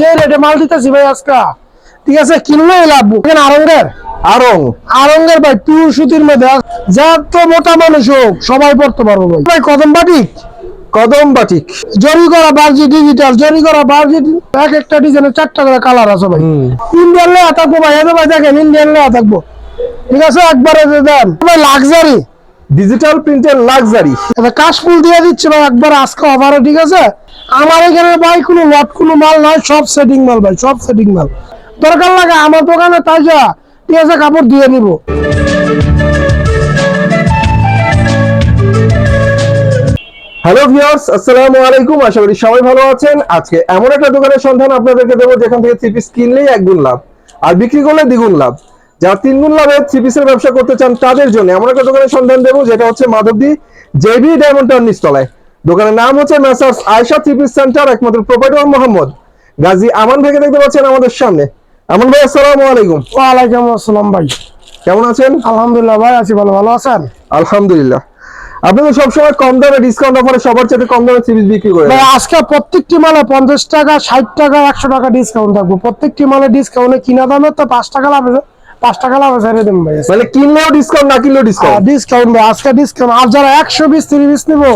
যে রেটে মাল দিতেছি ভাই আজকে। ঠিক আছে কিনলেই লাভ। এখানে আরঙ্গের আরং আরঙ্গের ভাই পিওর সুতির মধ্যে। যত মোটা মানুষ হোক সবাই পড়তে পারব ভাই। ভাই কদম বাটি কদম বাটিক। জরি করা বার্জি ডিজিটাল জরি করা বার্জি এক একটা ডিজাইনের চারটা করে কালার আছে ভাই। ইন্ডিয়ান লেয়া থাকব ভাই এত ভাই দেখেন ইন্ডিয়ান লেয়া থাকব। ঠিক আছে একবারে দেন। ভাই লাক্সারি ডিজিটাল প্রিন্টের লাক্সারি এটা কাশফুল দিয়ে দিচ্ছে ভাই একবার আজকে অফারে ঠিক আছে? আমার এখানে ভাই কোনো লট কোনো মাল নাই সব সেটিং মাল ভাই সব সেটিং মাল। দরকার লাগে আমার দোকানে তাই যা ঠিক আছে কাপড় দিয়ে নিব হ্যালো ভিউয়ার্স আসসালামু আলাইকুম আশা করি সবাই ভালো আছেন। আজকে এমন একটা দোকানের সন্ধান আপনাদেরকে দেবো যেখান থেকে থ্রি পিস কিনলেই এক গুণ লাভ আর বিক্রি করলে দ্বিগুণ লাভ। যারা তিন গুণ লাভে থ্রি পিসের ব্যবসা করতে চান তাদের জন্য এমন একটা দোকানের সন্ধান দেবো যেটা হচ্ছে মাধবদী জেবি ডায়মন্ড টাউন নিচতলায়। দোকানের নাম হচ্ছে messrs Ayesha three piece centre একমাত্র প্রোপাইটার মোহাম্মদ। গাজী আমান ভাইকে দেখতে পাচ্ছেন আমাদের সামনে। আমান ভাই আসসালামু আলাইকুম। ওয়ালাইকুম আসসালাম ভাই। কেমন আছেন? আলহামদুলিল্লাহ ভাই আছি ভালো ভালো আছেন? আলহামদুলিল্লাহ। আপনি তো সবসময় কম দামে ডিসকাউন্ট অফারে সবার চাইতে কম দামে পিস বিক্রি করেন। ভাই আজকে প্রত্যেকটি মালে পঞ্চাশ টাকা ষাট টাকা একশো টাকা ডিসকাউন্ট থাকব। প্রত্যেকটি মালে ডিসকাউন্টে কিনা দামে তো পাঁচ টাকা লাভ আছে পাঁচ টাকা লাভ ছেড়ে দেবেন ভাই। মানে কিনলেও ডিসকাউন্ট না কিনলেও ডিসকাউন্ট ডিসকাউন্ট ভাই আজকে ডিসকাউন্ট আর যারা একশো বিশ তিরিশ পিস নিবো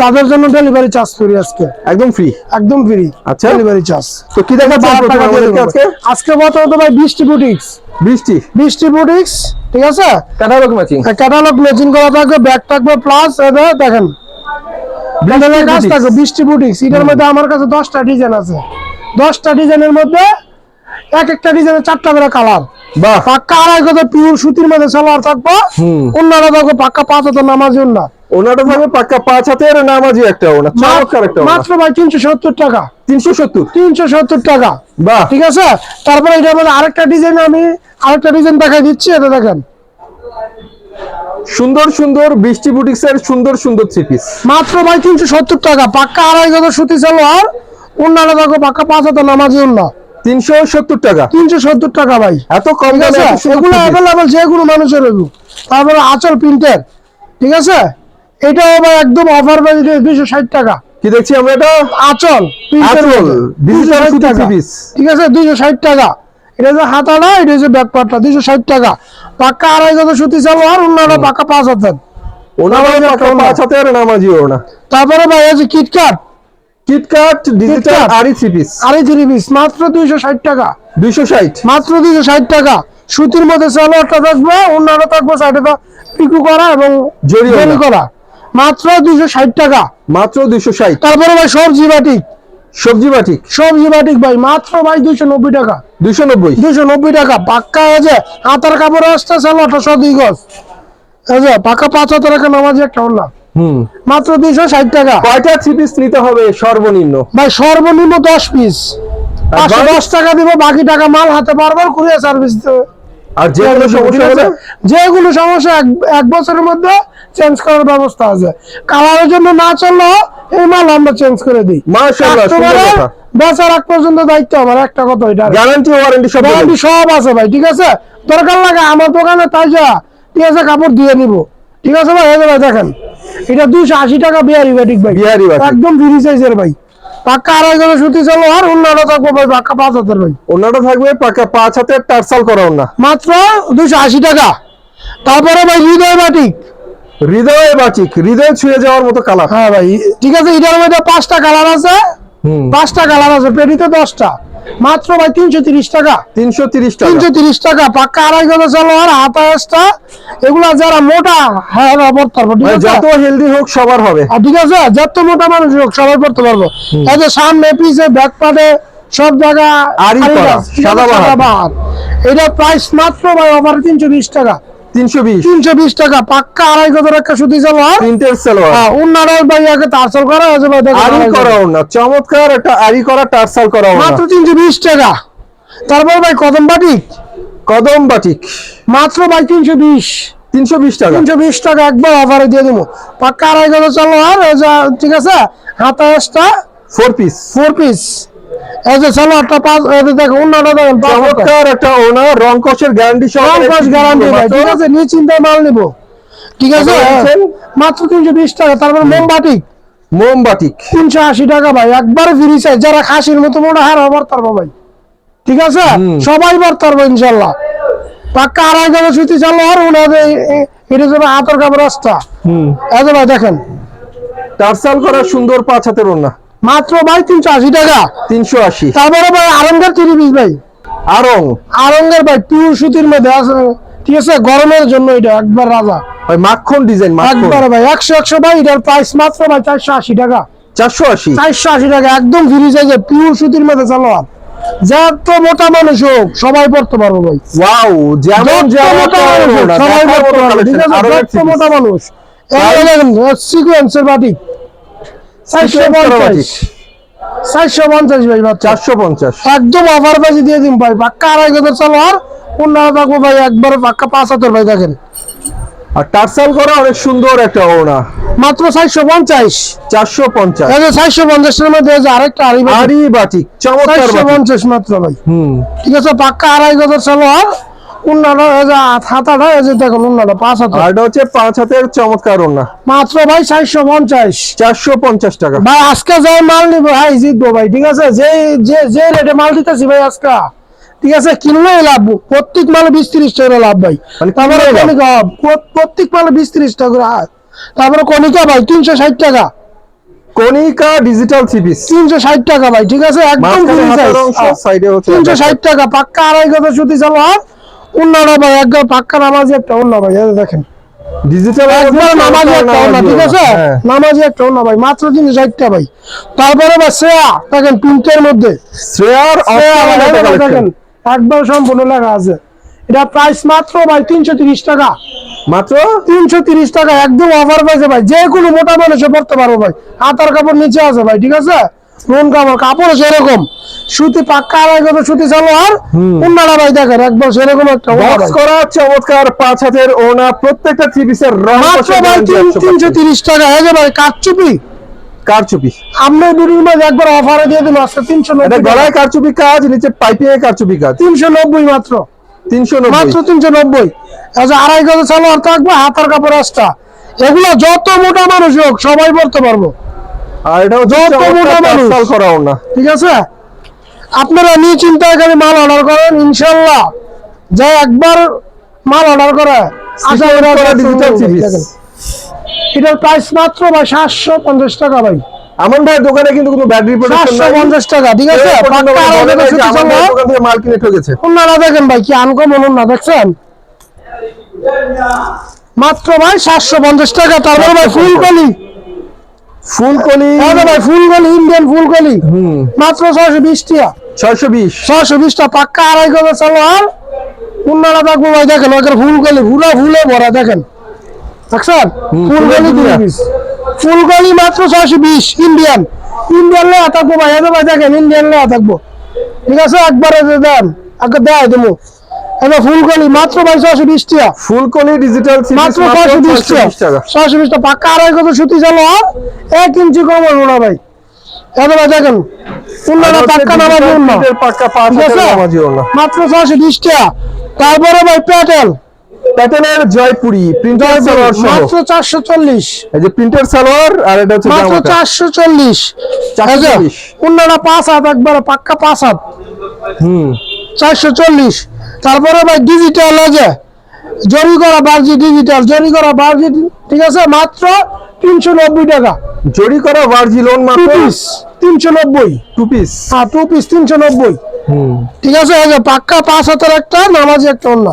তাদের জন্য ডেলিভারি চার্জ ফ্রি আজকে। একদম ফ্রি একদম ফ্রি আচ্ছা। ডেলিভারি চার্জ তো কি দেখাচ্ছেন বারো প্রথমে টাকা দিয়ে আমাদেরকে দেবো। আজকে? আজকে বর্তমানে তো ভাই বৃষ্টি বুটিক্স বৃষ্টি? বৃষ্টি বুটিক্স ঠিক আছে? ক্যাটালগ ম্যাচিং ক্যাটালগ ম্যাচিং করা থাকবে ব্যাগ থাকবে প্লাস দেখেন। বৃষ্টি বুটিক্স এটার মধ্যে আমার কাছে দশটা ডিজাইন আছে। দশটা ডিজাইনের মধ্যে এক একটা ডিজাইনের চারটা করে কালার। পাক্কা আড়াই পিওর সুতির মধ্যে সালোয়ার থাকবে। অন্যরা থাকবে পাক্কা পাঁচ হাজার নামাজ না ওনাটা থাকবে পাক্কা পাঁচ হাতের নামাজি একটা ওনা। চমৎকার একটা মাত্র ভাই তিনশো সত্তর টাকা। তিনশো সত্তর? তিনশো সত্তর টাকা। বাহ। ঠিক আছে? তারপরে এটার মধ্যে আরেকটা ডিজাইন আমি আরেকটা ডিজাইন দেখাই দিচ্ছি এটা দেখেন। সুন্দর সুন্দর বৃষ্টি বুটিক্সের সুন্দর সুন্দর থ্রি পিস মাত্র ভাই তিনশো সত্তর টাকা। পাক্কা আড়াই গজ সুতি সালোয়ার। অন্যান্য দেখো পাক্কা পাঁচ হাজার নামাজি না তিনশো সত্তর টাকা। তিনশো সত্তর টাকা ভাই। এত কম এগুলো অ্যাভেলেবেল যে কোনো মানুষের এগুলো তারপরে আচল প্রিন্টের ঠিক আছে? এটাও ভাই একদম অফার প্রাইস দুইশো ষাট টাকা। কি দেখছি আমরা এটা? আচল। ঠিক আছে? দুইশো ষাট টাকা। এটা যে হাতাটা এটা হচ্ছে ব্যাক পার্টটা দুইশো ষাট টাকা। পাক্কা আড়াই গজ সুতি পাক্কা পাঁচ হাজার ওনার নামাজি পাক্কা। পাঁচ নামাজি তারপরে ভাই আছে KitKat KitKat digital three piece three piece মাত্র দুইশো ষাট টাকা। দুইশো ষাট। মাত্র দুইশো ষাট টাকা। সুতির মধ্যে সালোয়ারটা থাকবে অন্যান্য থাকবে সাইডে তো পিকু করা এবং জরি করা। মাত্র দুইশো ষাট টাকা। মাত্র দুইশো ষাট। তারপরে ভাই সবজি বাটিক। সবজি বাটিক। সবজি বাটিক ভাই মাত্র ভাই দুইশো নব্বই টাকা। দুইশো নব্বই। দুইশো নব্বই টাকা। পাক্কা হাতার কাপড় আসতে সালোয়ারটা সব দুই গজ। এই যে পাক্কা পাঁচ হাজার টাকা নামাজি একটা হুম মাত্র দুইশো ষাট টাকা। কয়টা থ্রি পিস নিতে হবে সর্বনিম্ন? ভাই সর্বনিম্ন দশ পিস পাঁচশো দশ টাকা দিব বাকি টাকা মাল হাতে পারবেন কুরিয়ার সার্ভিস দেবে আর যে কোনো সমস্যা হলে যেগুলো সমস্যা এক- বছরের মধ্যে চেঞ্জ করার ব্যবস্থা আছে। কালারের জন্য না চললেও এই মাল আমরা চেঞ্জ করে দিই। মাশাআল্লাহ। বেচার আগ পর্যন্ত দায়িত্ব আমার একটা কথা এটা গ্যারান্টি ওয়ারেন্টি সব গ্যারান্টি সব আছে ভাই ঠিক আছে? দরকার লাগে আমার দোকানে তাই যা ঠিক আছে কাপড় দিয়ে নিব ঠিক আছে ভাই এই যে ভাই দেখেন। এটা দুইশো আশি টাকা বিহারি বাটিক ভাই বিহারি বাটিক। একদম ফ্রি সাইজের ভাই পাকা আড়াই গেলে সুতি চলো আর থাকবে ভাই পাকা পাঁচ হাজার ভাই অন্যটা থাকবে পাকা পাঁচ হাতের টার্সাল করা না মাত্র দুইশো আশি টাকা। তারপরে ভাই হৃদয় বাটিক হৃদয়ে বাটিক হৃদয় ছুঁয়ে যাওয়ার মতো কালার হ্যাঁ ভাই ঠিক আছে এটার মধ্যে পাঁচটা কালার আছে। পাঁচটা কালার আছে পেটিতে দশটা। মাত্র ভাই তিনশো তিরিশ টাকা। তিনশো তিরিশ টাকা। তিনশো তিরিশ টাকা পাক্কা আড়াই গজ চলো আর হাতাশটা এগুলা যারা মোটা হ্যাঁ হ্যাঁ পড়তে পারব যত হেলদি হোক সবার হবে। আর ঠিক আছে যত মোটা মানুষ হোক সবাই পড়তে পারব। যে সামনে পিছে ব্যাক পাটে সব জায়গা সাদাবাহার। সাদাবাহার। এটার প্রাইস মাত্র ভাই অফার তিনশো বিশ টাকা। টাকা পাক্কা আড়াই সুতি সালোয়ার। হ্যাঁ ভাই আগে তারসল করা আছে ভাই দেখেন আরি আড়াই গজ। চমৎকার একটা আরি করা টার্সাল করা মাত্র তিনশো বিশ টাকা। তারপর ভাই কদম বাটি কদম বাটিক। মাত্র ভাই তিনশো বিশ। তিনশো বিশ টাকা। তিনশো বিশ টাকা একবার অফারে দিয়ে দিব। পাক্কা আড়াই চলো আর ঠিক আছে? হাতাশটা ফোর পিস ফোর পিস এই যে চলো পাঁচ দেখো অন্যটা দেখেন পাঁচ হাজার। চমৎকার একটা ওনা রং গ্যারান্টি সহ রং গ্যারান্টি ভাই ঠিক আছে? নিশ্চিন্তে মাল নিব। ঠিক আছে? মাত্র তিনশো বিশ টাকা তারপর মোমবাটি মোমবাটিক তিনশো আশি টাকা ভাই একবার ফ্রি চাই যারা খাসির মতো মোটা হার হবার ভাই। ঠিক আছে? সবাই বার ইনশাল্লাহ পাক্কা আড়াই গেলে ছুটি চালো আর ওনাদের এ- এটা যাবে রাস্তা। এই ভাই দেখেন। টার্সাল করা সুন্দর পাঁচ হাতের ওড়না। মাত্র ভাই তিনশো আশি টাকা। তিনশো আশি। তারপরে ভাই আরঙ্গের তিরিশ পিস ভাই। আরং। আরঙ্গের ভাই পিওর সুতির মধ্যে আছে। ঠিক আছে গরমের জন্য এটা একবার রাজা। ভাই মাখন ডিজাইন একবার ভাই একশো একশো ভাই এটার প্রাইস মাত্র ভাই চারশো আশি টাকা। চারশো আশি? চারশো আশি টাকা একদম ফ্রি সাইজে পিওর সুতির মধ্যে সালোয়ার। যত মোটা মানুষ হোক সবাই পড়তে পারব ভাই। ওয়াও যেমন মোটা মানুষ সবাই পড়তে পারবে। ঠিক আছে যত মোটা মানুষ। সিকোয়েন্সের বাটিক। চারশো পঞ্চাশ। ভাই চারশো পঞ্চাশ। একদম অফার প্রাইসে দিয়ে দিন ভাই পাক্কা আড়াই গজের সালোয়ার অন্যান্য থাকব ভাই একবার পাক্কা পাঁচ ভাই দেখেন। আর টার্সাল করা অনেক সুন্দর একটা ওড়না। মাত্র চারশো পঞ্চাশ। চারশো পঞ্চাশ। চারশো পঞ্চাশের মধ্যে আরেকটা আড়ি আরি বাটিক চারশো পঞ্চাশ মাত্র ভাই। হুম। ঠিক আছে পাক্কা আড়াই সালোয়ার অন্যান্য এই যে হাতাটা এই যে দেখুন অন্যান্য পাঁচ হাত। আর হচ্ছে পাঁচ হাতের চমৎকার ওড়না। মাত্র ভাই চারশো পঞ্চাশ। চারশো পঞ্চাশ টাকা। ভাই আজকে মাল নিবো ভাই জিতবো ভাই ঠিক আছে? যে যে যে রেটে মাল দিতেছি ভাই আজকে ঠিক আছে? কিনলেই লাভ প্রত্যেক মালে বিশ তিরিশ টাকা লাভ ভাই। মানে তারপরে প্রত্যেক মালে বিশ তিরিশ টাকা তারপরে কণিকা ভাই তিনশো ষাট টাকা। কনিকা ডিজিটাল থ্রি তিনশো ষাট টাকা ভাই ঠিক আছে? একদম হ্যাঁ। সাইডে তিনশো ষাট টাকা পাক্কা আড়াই কথা সুতি চালো আর ভাই একদম পাক্কা নামাজি একটা ভাই যে দেখেন। ডিজিটাল নামাজি একটা অন্য ঠিক আছে? হ্যাঁ। নামাজি একটা অন্য ভাই মাত্র তিনশো ষাটটা ভাই তারপরে ভাই শ্রেয়া দেখেন মধ্যে। শ্রেয়ার একবার সম্পূর্ণ লেখা আছে। এটা প্রাইস মাত্র ভাই তিনশো তিরিশ টাকা। মাত্র? তিনশো তিরিশ টাকা একদম অফার পাইছে ভাই। যে কোনো মোটা মানুষে পড়তে পারব ভাই। হাতার কাপড় নিচে আছে ভাই ঠিক আছে? রুন কাপড় কাপড় সেরকম। সুতি পাক্কা আড়াই কথা সুতি চালো আর অন্যরা ভাই দেখেন একবার সেরকম একটা বক্স করা চমৎকার পাঁচ হাতের ওনা প্রত্যেকটা থ্রি পিসের রং মাত্র ভাই তিনশো তিরিশ টাকা। এই যে ভাই কারচুপি। কারচুপি। আমরা দুটির মধ্যে একবার অফারে দিয়ে আজকে তিনশো এটা নব্বই গলায় কারচুপি কাজ নিচে পাইপিং এ কারচুপি কাজ। তিনশো নব্বই মাত্র। তিনশো নব্বই। মাত্র তিনশো নব্বই। আচ্ছা আড়াই গজ সালোয়ার থাকবে হাতার কাপড় আসটা এগুলো যত মোটা মানুষ হোক সবাই পড়তে পারব। আর এটা হচ্ছে করা ওনা ঠিক আছে? আপনারা নিয়ে চিন্তা করে মাল অর্ডার করেন ইনশাল্লাহ যা একবার মাল অর্ডার করে আশা করি। এটার প্রাইস মাত্র ভাই সাতশো পঞ্চাশ টাকা ভাই। আমন ভাই দোকানে কিন্তু কোনো ব্যাটারি নাই। পঞ্চাশ টাকা ঠিক আছে? সালোয়ার। দোকান থেকে মাল কিনে ঠকেছে। ওনারা দেখেন ভাই কি আনকমন না দেখছেন? মাত্র ভাই সাতশো পঞ্চাশ টাকা তারপরে ভাই ফুলকলি। ফুলকলি। হ্যাঁ ভাই ফুলকলি ইন্ডিয়ান ফুলকলি। হুম। মাত্র ছয়শো বিশ টাকা। ছয়শো বিশ। ছয়শো বিশটা পাক্কা আড়াই গজ সালোয়ার উন্নারা দেখব ভাই দেখেন ওদের ফুলকলি ফুলা ফুলে ভরা দেখেন। দেখছেন? ফুলকলি দুই পিস ফুলকলি মাত্র ছয়শো বিশ ইন্ডিয়ান ইন্ডিয়ান লেয়া থাকব ভাই এদের ভাই দেখেন ইন্ডিয়ান লেয়া থাকব। ঠিক আছে? একবারে দেন আগে দেয় দেবো। এবার ফুলকলি মাত্র ভাই ছয়শো বিশ টাকা। ফুলকলি ডিজিটাল মাত্র ছয়শো বিশ ছয়শো বিশ টাকা। পাক্কা আড়াই কত সুতি চালো আর এক ইঞ্চি কম হলো না ভাই। এদের ভাই দেখেন উন্নারা পাক্কা নামাজ উন্না পাক্কা পাঁচ মাত্র ছয়শো বিশ টাকা। তারপরে ভাই প্যাটেল। প্যাটার্নের জয়পুরি প্রিন্টার সালোয়ার মাত্র চারশো চল্লিশ। এই যে প্রিন্টার সালোয়ার আর এটা হচ্ছে মাত্র চারশো চল্লিশ। 440 অন্যরা পাঁচ হাত একবারে পাক্কা পাঁচ হাত। হুম। চারশো চল্লিশ। তারপরে ভাই ডিজিটাল আছে জরি করা বার্জি ডিজিটাল জরি করা বার্জি ঠিক আছে? মাত্র তিনশো নব্বই টাকা। জরি করা ভার্জি লোন মাত্র তিনশো নব্বই। টু পিস হ্যাঁ টু পিস তিনশো নব্বই। ঠিক আছে? পাক্কা পাঁচ হাতের একটা নামাজি একটা অন্য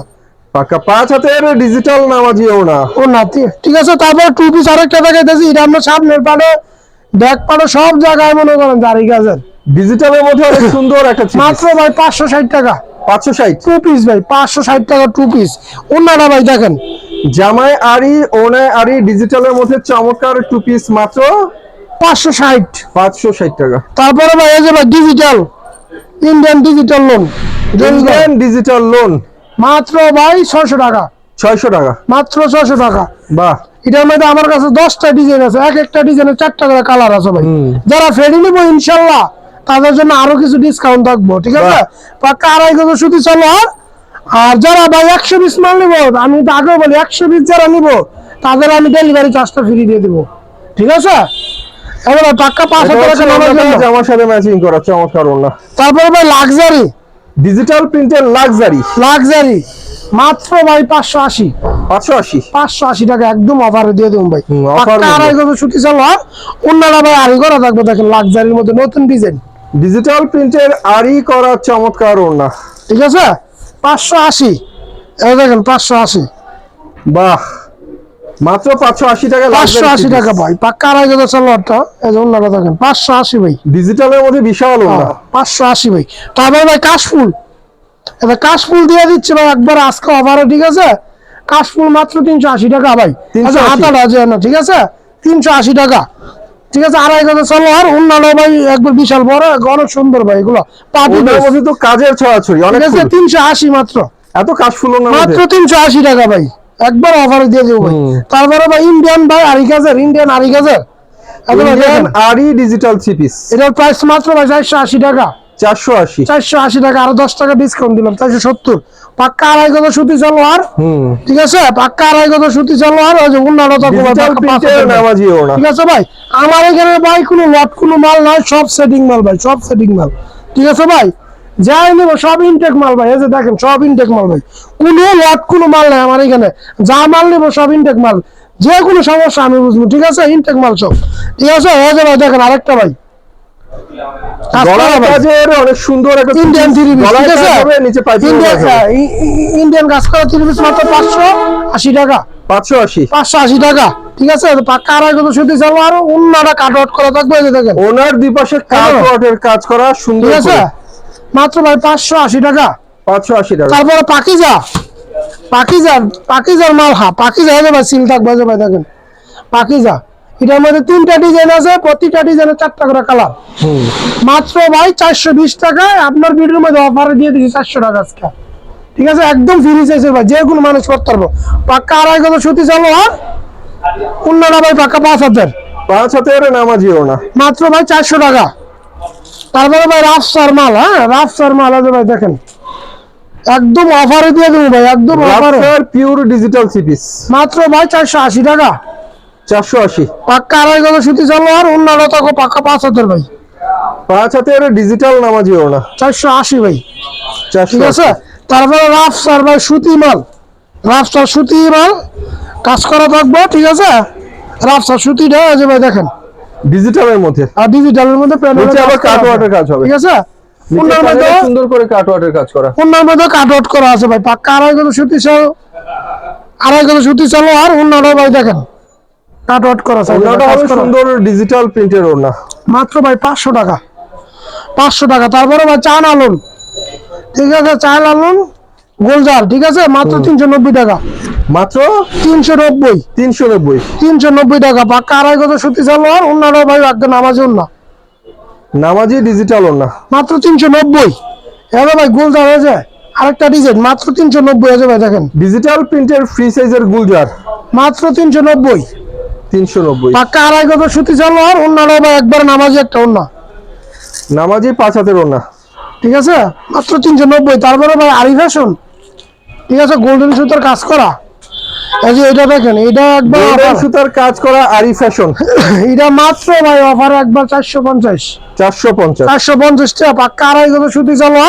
পাক্কা পাঁচ হাতের ডিজিটাল নামাজি ওনা অন্য ঠিক আছে? তারপরে টু পিস আরেকটা দেখাইতেছি এটা আমরা সামনের পাড়ে ব্যাক পাড়ে সব জায়গায় মনে করেন দাঁড়ি গাছের ডিজিটালের মধ্যে অনেক সুন্দর একটা মাত্র ভাই পাঁচশো ষাট টাকা। পাঁচশো ষাট। টু পিস ভাই পাঁচশো ষাট টাকা টু পিস ভাই দেখেন। জামাই আরি ওনায় আরি ডিজিটালের মধ্যে চমৎকার টু পিস মাত্র পাঁচশো ষাট। পাঁচশো ষাট টাকা। তারপরে ভাই এই যে ভাই digital Indian digital lawn Indian digital lawn মাত্র ভাই ছয়শো টাকা। ছয়শো টাকা। মাত্র ছয়শো টাকা। বাহ। এটার মধ্যে আমার কাছে দশটা ডিজাইন আছে। এক একটা ডিজাইনের চারটা করে কালার আছে ভাই। যারা ফেরি নিবো ইনশাল্লাহ তাদের জন্য আরও কিছু ডিসকাউন্ট থাকব ঠিক আছে? পাক্কা আড়াই গজ সুতি চলো আর আর যারা ভাই একশো পিস মাল নিবো আমি তো আগেও বলি একশো পিস যারা নিবো তাদের আমি ডেলিভারি চার্জটা ফ্রি দিয়ে দিব ঠিক আছে? এবার পাক্কা পাঁচ হাজার টাকা নামার জন্য। জামার সাথে ম্যাচিং করা চমৎকার ওড়না তারপরে ভাই লাক্সারি ডিজিটাল প্রিন্টের লাক্সারি লাক্সারি মাত্র ভাই পাঁচশো আশি। পাঁচশো আশি? পাঁচশো আশি টাকা একদম অফারে দিয়ে দেবো ভাই। আড়াই গজ সুতি সালোয়ার অন্যরা ভাই আড়াই করা থাকবে দেখেন লাক্সারির মধ্যে নতুন ডিজাইন ডিজিটাল প্রিন্টের আরি করা চমৎকার ওড়না। ঠিক আছে? পাঁচশো আশি। এই দেখেন পাঁচশো আশি। বাহ। মাত্র পাঁচশো আশি টাকা পাঁচশো আশি টাকা ভাই। পাক্কা আড়াই গজ সালোয়ারটা এই যে অন্যরা দেখেন পাঁচশো আশি ভাই। ডিজিটালের মধ্যে বিশাল ওড়না। পাঁচশো আশি ভাই। তারপরে ভাই কাশফুল। এটা কাশফুল দিয়ে দিচ্ছে ভাই একবার আজকে অফারে ঠিক আছে? কাশফুল মাত্র তিনশো আশি টাকা ভাই। 380 আচ্ছা হাতাটা আছে না ঠিক আছে? তিনশো আশি টাকা। ঠিক আছে আড়াই গজ সালোয়ার অন্যান্য ভাই একবার বিশাল বড় অনেক সুন্দর ভাই এগুলো তো কাজের ছড়াছড়ি অনেক আছে তিনশো আশি মাত্র। এত কাশ ফুল মাত্র তিনশো আশি টাকা ভাই একবার অফারে দিয়ে দেবো ভাই। তারপরে ভাই ইন্ডিয়ান ভাই আড়ি গাজের ইন্ডিয়ান আড়ি ইন্ডিয়ান আরি ডিজিটাল থ্রি পিস এটার প্রাইস মাত্র ভাই চারশো আশি টাকা। চারশো আশি। চারশো আশি টাকা আরও দশ টাকা ডিসকাউন্ট দিলাম চারশো সত্তর। পাক্কা আড়াই গজ সুতি সালোয়ার ঠিক আছে? পাক্কা আড়াই গজ সুতি সালোয়ার ওই যে ওড়না ঠিক আছে ভাই? আমার এখানে ভাই কোনো লট কোনো মাল নাই সব সেটিং মাল ভাই সব সেটিং মাল। ঠিক আছে ভাই? যাই নেব সব ইনটেক মাল ভাই এই যে দেখেন সব ইনটেক মাল ভাই। কোনো লট কোনো মাল নাই আমার এখানে। যা মাল নেব সব ইনটেক মাল। যে কোনো সমস্যা আমি বুঝব ঠিক আছে? ইনটেক মাল সব। ঠিক আছে? এই যে ভাই দেখেন আরেকটা ভাই কাজ করা গলার ভাই। কাজের অনেক সুন্দর একটা ইন্ডিয়ান থ্রি নিচে ইন্ডিয়ান হ্যাঁ, করা থ্রি পিস মাত্র পাঁচশো আশি টাকা। পাঁচশো আশি। পাঁচশো আশি টাকা ঠিক আছে? তো আড়াই কত সুতি চালো আর কাট আউট করা থাকবে দেখেন। ওনার দুই পাশে কাট কাজ করা সুন্দর ঠিক আছে? মাত্র ভাই পাঁচশো আশি টাকা। পাঁচশো আশি টাকা। তারপরে পাকিজা। পাকিজার পাকিজার মাল হা পাকিজা হয়ে ভাই সিল থাকবে দেখেন। পাকিজা। এটার মধ্যে তিনটা ডিজাইন আছে প্রতিটা ডিজাইনের চারটা করে কালার মাত্র ভাই চারশো বিশ টাকায় আপনার ভিডিওর মধ্যে অফারে দিয়ে দিচ্ছি চারশো টাকা আজকে। ঠিক আছে? একদম ফ্রি চাইছে ভাই যে কোনো মানুষ করতে পারব। পাক্কা আড়াই কত সুতি চালো আর অন্যরা ভাই পাক্কা পাঁচ হাজার পাঁচ হাতের নামাজি না। মাত্র ভাই চারশো টাকা। তারপরে ভাই রাফসার মাল হ্যাঁ? রাফসার মাল আছে ভাই দেখেন। একদম অফারে দিয়ে দেবো ভাই একদম অফারে পিওর ডিজিটাল থ্রি পিস মাত্র ভাই চারশো আশি টাকা। চারশো আশি। পাক্কা আড়াই কত সুতি চালো আর অন্যরা তো পাক্কা পাঁচ হাজার ভাই। পাঁচ হাতের ডিজিটাল নামাজি ওড়না। চারশো আশি ভাই। ঠিক আছে? তারপরে রাফসার ভাই সুতি মাল। রাফসার সুতি মাল কাজ করা থাকব ঠিক আছে? রাফসার সুতিটা এই যে ভাই দেখেন। ডিজিটালের মধ্যে। আর ডিজিটালের মধ্যে প্যানেলে আবার কাট আছে। কাজ হবে। ঠিক আছে? মধ্যে সুন্দর করে কাট ওয়ার্কের কাজ করা। অন্যার মধ্যে কাট আউট করা আছে ভাই। পাক্কা আড়াই কত সুতি চাল। আড়াই কত সুতি চালো আর অন্যটা ভাই দেখেন। কাট আউট করা আছে ওড়নাটা কাজ হবে সুন্দর ডিজিটাল প্রিন্টের ওড়না। মাত্র ভাই পাঁচশো টাকা। পাঁচশো টাকা। তারপরে ভাই চান আলুন ঠিক আছে চাল আলুন গোলজার ঠিক আছে? মাত্র তিনশো নব্বই টাকা। মাত্র? তিনশো নব্বই। তিনশো নব্বই। তিনশো নব্বই টাকা। পাক্কা আড়াই কত সুতি চালো আর? অন্যরা ভাই একদম নামাজি অন্য নামাজি ডিজিটাল ওড়না। মাত্র তিনশো নব্বই। এবার ভাই গোলজার হয়ে যায় আরেকটা ডিজাইন মাত্র তিনশো নব্বই আছে ভাই দেখেন। ডিজিটাল প্রিন্টের ফ্রি সাইজের গুলজার। মাত্র তিনশো নব্বই। নব্বই তিনশো নব্বই। পাক্কা আড়াই কত সুতি আর অন্যরা ভাই একবার নামাজি একটা অন্য নামাজি পাঁচ হাতের ওড়না। ঠিক আছে? মাত্র তিনশো নব্বই। তারপরে ভাই আরি ফ্যাশন ঠিক আছে? গোল্ডেন সুতার কাজ করা। এই যে এটা দেখেন এটা একবার গোল্ডেন। সুতার কাজ করা আরি ফ্যাশন এটা মাত্র ভাই অফার একবার চারশো পঞ্চাশ। চারশো পঞ্চাশ। চারশো পঞ্চাশ টাকা পাক্কা আড়াই কত সুতি চালো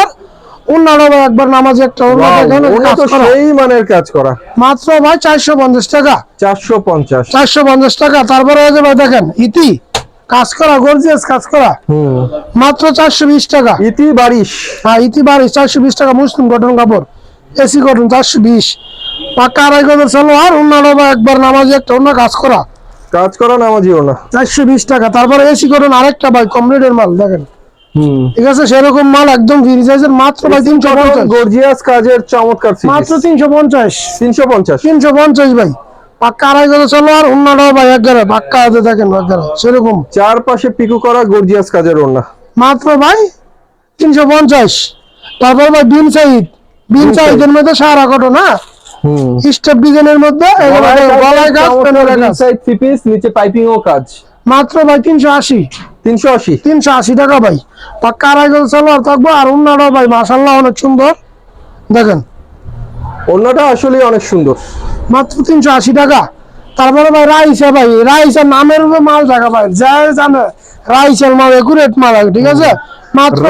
একবার নামাজি একটা দেখেন কাজ করা। সেই মানের কাজ করা। মাত্র ভাই চারশো পঞ্চাশ টাকা। চারশো পঞ্চাশ। চারশো পঞ্চাশ টাকা। তারপরে ভাই দেখেন ইতি। কাজ করা গর্জিয়াস কাজ করা। মাত্র চারশো বিশ টাকা। ইতি বারিশ। হ্যাঁ ইতি টাকা মুসলিম গঠন কাপড়। এসি চারশো বিশ। পাক্কা আড়াই গজের চালো আর অন্যান্য একবার নামাজি একটা অন্য কাজ করা। কাজ করা নামাজি ওড়না চারশো বিশ টাকা। তারপরে এসি কটন আরেকটা ভাই কমপ্লিটের মাল দেখেন। ঠিক আছে সেরকম মাল একদম ফ্রি সাইজের মাত্র ভাই তিনশো পঞ্চাশ। গর্জিয়াস কাজের চমৎকার মাত্র তিনশো পঞ্চাশ। তিনশো পঞ্চাশ। তিনশো পঞ্চাশ ভাই। পাক্কা আড়াই গজের চালো আর অন্যান্য ভাই একবারে পাক্কা একবারে সেরকম। চারপাশে পিকু করা গর্জিয়াস কাজের ওড়না। মাত্র ভাই তিনশো পঞ্চাশ। তারপর ভাই বিন সাইড বিন সাইডের মধ্যে সারা হ্যাঁ? স্টেপ ডিজাইনের মধ্যে গলায় কাজ প্যানেলে কাজ থ্রি পিস নিচে পাইপিং ও কাজ। মাত্র ভাই তিনশো আশি। তিনশো আশি। তিনশো আশি টাকা ভাই। পাক্কা আড়াই গজ সালোয়ার থাকব। আর অন্যরাও ভাই মাসাল্লাহ অনেক সুন্দর। দেখেন। ওড়নাটা আসলে অনেক সুন্দর। মাত্র তিনশো আশি টাকা। তারপরে ভাই রাইসা ভাই রাইসা নামের উপর মাল জায়গা ভাই যা জানে রাইসের মাল একুরেট মাল ঠিক আছে? মাত্র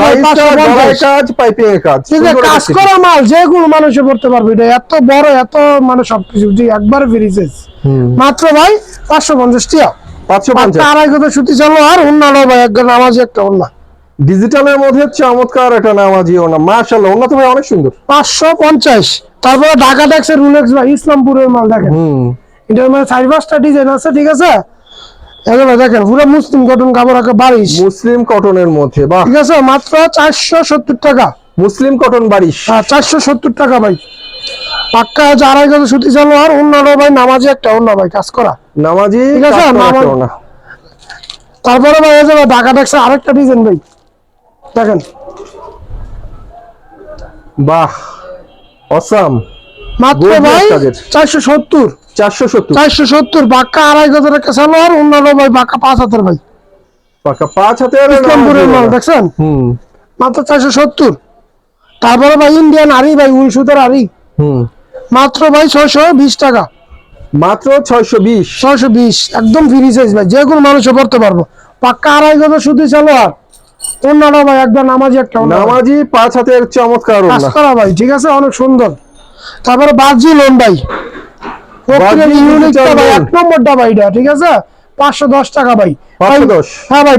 কাজ পাইপিং এর কাজ। ঠিক আছে কাজ করা মাল যে কোনো মানুষে পড়তে পারবে। এটা এত বড় এত মানে সবকিছু একবার ফিরিসেস মাত্র ভাই পাঁচশো পঞ্চাশ টিয়া পাঁচশো পঞ্চাশ। আড়াই কথা সুতি চালো আর ভাই নামাজি একটা অন্য ডিজিটালের মধ্যে চমৎকার একটা নামাজি ওনা মাশাআল্লাহ ওনা তো ভাই অনেক সুন্দর। পাঁচশো পঞ্চাশ। তারপরে ঢাকা ট্যাক্সের রুলেক্স ভাই ইসলামপুরের মাল দেখেন। হুম। এটার চারি পাঁচটা ডিজাইন আছে ঠিক আছে? এগুলো দেখেন পুরো মুসলিম কটন কাপড় আছে বারিশ। মুসলিম কটনের মধ্যে বাহ। ঠিক আছে মাত্র চারশো সত্তর টাকা। মুসলিম কটন বারিশ। হ্যাঁ চারশো সত্তর টাকা ভাই। পাক্কা আড়াই গজ সুতি চালো আর অন্যান্য ভাই নামাজি একটা অন্য ভাই কাজ করা। নামাজি ঠিক আছে। তারপরে ভাই ঢাকা ট্যাক্সের আরেকটা ডিজাইন ভাই। দেখেন। বাহ অসাম মাত্র ভাই চারশো সত্তর। চারশো সত্তর। চারশো সত্তর পাক্কা আড়াই গজের একটা অন্যান্য ভাই পাক্কা পাঁচ হাতের ভাই। পাকা পাঁচ হাতের ইসলামপুরের মাল দেখছেন? হুম। মাত্র চারশো সত্তর। তারপরে ভাই ইন্ডিয়ান আরি ভাই উল সুতার আরি। হুম। মাত্র ভাই ছয়শো বিশ টাকা। মাত্র ছয়শো বিশ। ছয়শো বিশ একদম ফ্রি সাইজ ভাই যে কোনো মানুষে পড়তে পারব। পাক্কা আড়াই গজ সুতি চালো আর অন্যান্য ভাই একদম নামাজি একটা নামাজি পাঁচ হাতের চমৎকার কাজ করা ভাই ঠিক আছে? অনেক সুন্দর। তারপরে বাজি লোন ভাই। এক নম্বরটা ভাই এটা ঠিক আছে? পাঁচশো দশ টাকা ভাই। ভাই, 510 হ্যাঁ ভাই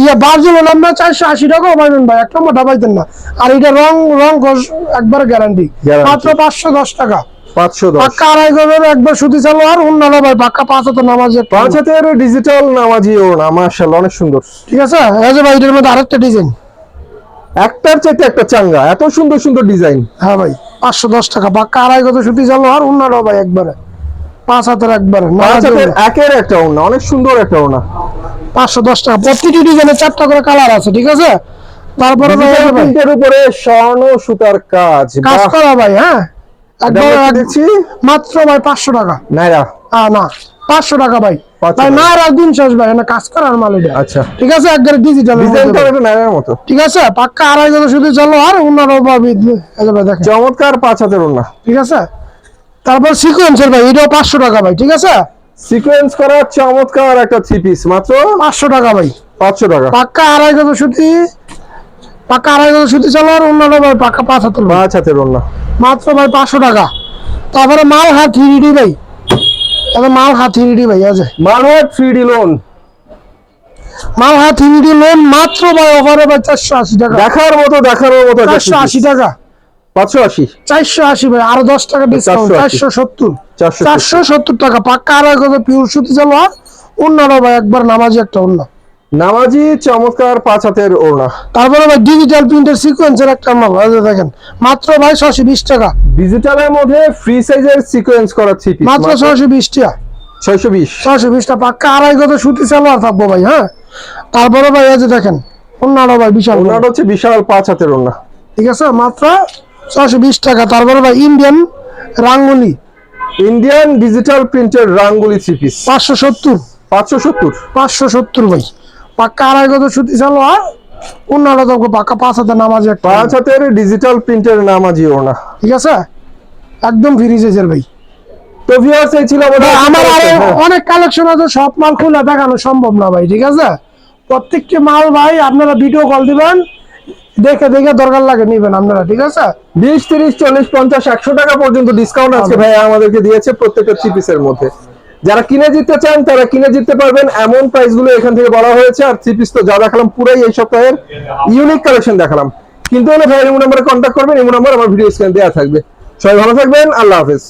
ইয়ে বাজি লোন আমরা চারশো আশি টাকাও পাইবেন ভাই এক নম্বরটা পাইতেন না। আর এটা রং রং ঘষ একবার গ্যারান্টি মাত্র পাঁচশো দশ টাকা। পাক্কা আড়াই গজের একবার সুতি চালো আর অন্যান্য ভাই পাক্কা পাঁচ হাতে নামাজ পাঁচ হাতের ডিজিটাল নামাজি অনেক সুন্দর। ঠিক আছে? এই যে ভাই এটার মধ্যে আরেকটা ডিজাইন একটার চাইতে একটা চাঙ্গা এত সুন্দর সুন্দর ডিজাইন হ্যাঁ ভাই পাঁচশো দশ টাকা। পাক্কা আড়াই গজ সুতি চালো আর অন্যান্য ভাই একবারে। পাঁচ হাতের একবারে পাঁচ হাতের একের একটা অনেক সুন্দর একটা পাঁচশো দশ টাকা। প্রতিটি চারটা করে কালার আছে ঠিক আছে? তারপরে উপরে স্বর্ণ সুতার কাজ। কাজ করা ভাই হ্যাঁ? এটা একদম আমরা কি এক- দেখছি মাত্র ভাই পাঁচশো টাকা। নাইরা? আ না পাঁচশো টাকা ভাই। ভাই টাকা। দিন শেষ ভাই না কাজ করার মাল এটা। আচ্ছা। ঠিক আছে একবারে ডিজিটাল নাইরার মতো। ঠিক আছে পাক্কা আড়াই শুধু চলো আর দেখেন। চমৎকার পাঁচ ওনা ঠিক আছে? তারপর সিকোয়েন্সের ভাই এটাও পাঁচশো টাকা ভাই ঠিক আছে? সিকোয়েন্স করা চমৎকার একটা থ্রি পিস মাত্র পাঁচশো টাকা ভাই। পাঁচশো টাকা। পাক্কা আড়াই গজ সুতি পাক্কা আড়াই গজ সুতি চলো আর অন্যান্য ভাই পাক্কা পাঁচ হাতের পাঁচ হাতের মাত্র ভাই পাঁচশো টাকা। তারপরে মাল হাত থ্রি ভাই। মাল হাত থ্রি ভাই আছে। থ্রি ডি লোন মাল হাত থ্রি লোন মাত্র ভাই ভাই চারশো আশি টাকা। দেখার মতো দেখার মতো চারশো আশি টাকা। পাঁচশো আশি। চারশো আশি ভাই আরও দশ টাকা ডিসকাউন্ট চারশো সত্তর। চারশো সত্তর। টাকা পাক্কা আড়াই কথা পিওর সুতি চালো আর অন্যান্য ভাই একবার নামাজি একটা অন্য। নামাজি চমৎকার পাঁচ হাতের ওড়না। তারপরে ভাই ডিজিটাল প্রিন্টের সিকোয়েন্সের একটা মাল দেখেন মাত্র ভাই ছশো বিশ টাকা। ডিজিটালের মধ্যে ফ্রি সাইজের সিকোয়েন্স করা থ্রি মাত্র ছশো বিশ টাকা। ছয়শো বিশ। ছশো বিশটা পাক্কা আড়াই কথা সুতি চালো আর থাকব ভাই হ্যাঁ? তারপরে ভাই এই যে দেখেন অন্যান্য ভাই বিশাল। বড়। ওনাটা হচ্ছে বিশাল পাঁচ হাতের ওড়না। ঠিক আছে মাত্র ছশো বিশ টাকা। তারপরে ভাই ইন্ডিয়ান রাঙ্গুলি। ইন্ডিয়ান ডিজিটাল প্রিন্টের রাঙ্গুলি থ্রি পিস পাঁচশো সত্তর। পাঁচশো সত্তর। পাঁচশো সত্তর ভাই। পাক্কা আড়াই গত সুতি চালো আর অন্যান্য তো পাক্কা পাঁচ হাতে নামাজ একটা। পাঁচ হাতের ডিজিটাল প্রিন্টের নামাজি ওড়না। ঠিক আছে? একদম ফ্রি সাইজের ভাই। তো ভিউয়ার্স এই ছিল আমার আরও হ্যাঁ। অনেক কালেকশন আছে সব মাল খুলে দেখানো সম্ভব না ভাই ঠিক আছে? প্রত্যেকটি মাল ভাই আপনারা ভিডিও কল দিবেন দেখে দেখে দরকার লাগে নিবেন আপনারা ঠিক আছে? বিশ তিরিশ চল্লিশ পঞ্চাশ একশো টাকা পর্যন্ত ডিসকাউন্ট আজকে ভাই আমাদেরকে দিয়েছে প্রত্যেকটা থ্রি পিসের মধ্যে। যারা কিনে জিততে চান, তারা কিনে জিততে পারবেন। এমন প্রাইসগুলো এখান থেকে বলা হয়েছে। আর থ্রি পিস তো যা দেখালাম, পুরাই এই সপ্তাহের ইউনিক কালেকশন দেখালাম। কিন্তু হলে ভাই, ইমো নাম্বারে কন্ট্যাক্ট করবেন। ইমো নাম্বার আমার ভিডিও স্ক্রিনে দেওয়া থাকবে। সবাই ভালো থাকবেন। আল্লাহ হাফেজ।